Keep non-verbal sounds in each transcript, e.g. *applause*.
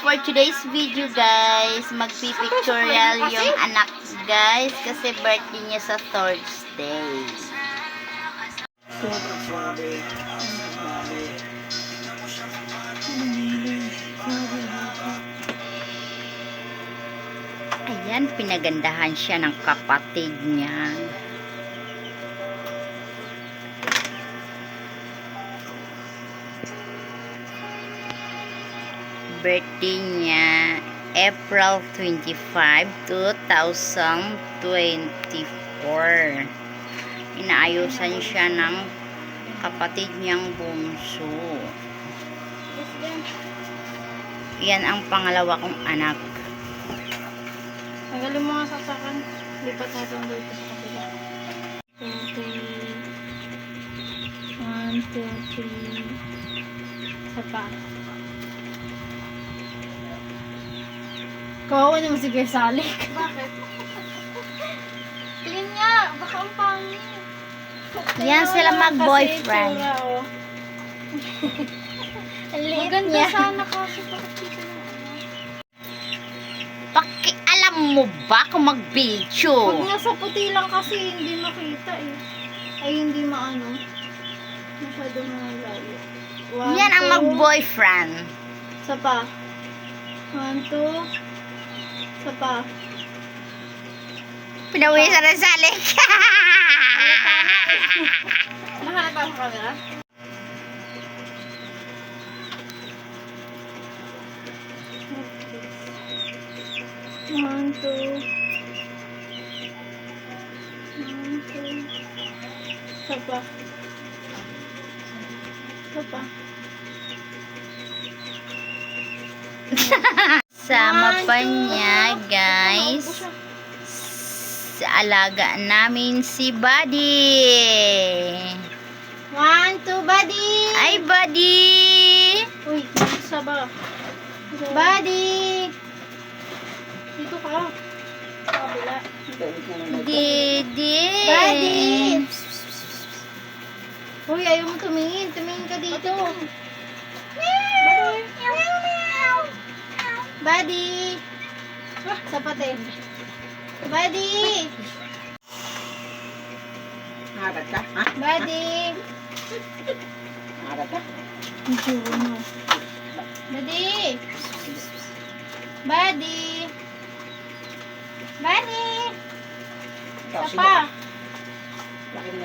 for today's video guys, magpipictorial yung anak guys kasi birthday niya sa Thursday. Ayan, pinagandahan siya ng kapatid niya. Birthday niya April 25, 2024. Inaayusan siya ng kapatid niyang bunso. Yan ang pangalawa kong anak. Tanggalin mo nga saksakan. Lipat natin dito sa three. One, two, three. Isa pa. Kawawa naman si Kuya Salik. *laughs* Bakit? Tingin nga, baka ang pangit. Yan sila mag-boyfriend. Oh. *laughs* Ang liit Maganda niya. sana kasi bakit dito na ano. Pakialam mo ba kung mag-video? Pag nasa puti lang kasi hindi makita eh. Ay hindi maano. Masyado malayo. One, Yan ang two. mag-boyfriend. Isa pa. One, two. Isa pa. Pinawisan na salik. Nakalata sa camera? One, two. One, two. Isa pa. Isa pa. *laughs* Sama pa niya, guys. Sa alaga namin si Buddy. One, two, buddy! Ay, Buddy! Uy, isa ba? Buddy! Dito ka. Kabila. Didi! Buddy! Uy, ayaw mo tumingin. Tumingin ka dito. Buddy! Buddy! Sapatin. Buddy! Harap ka? Ha? Buddy! Harap ka? Hindi mo. Buddy! Buddy! Buddy! Isa pa.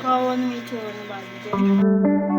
Kawa ng itsura ng Buddy.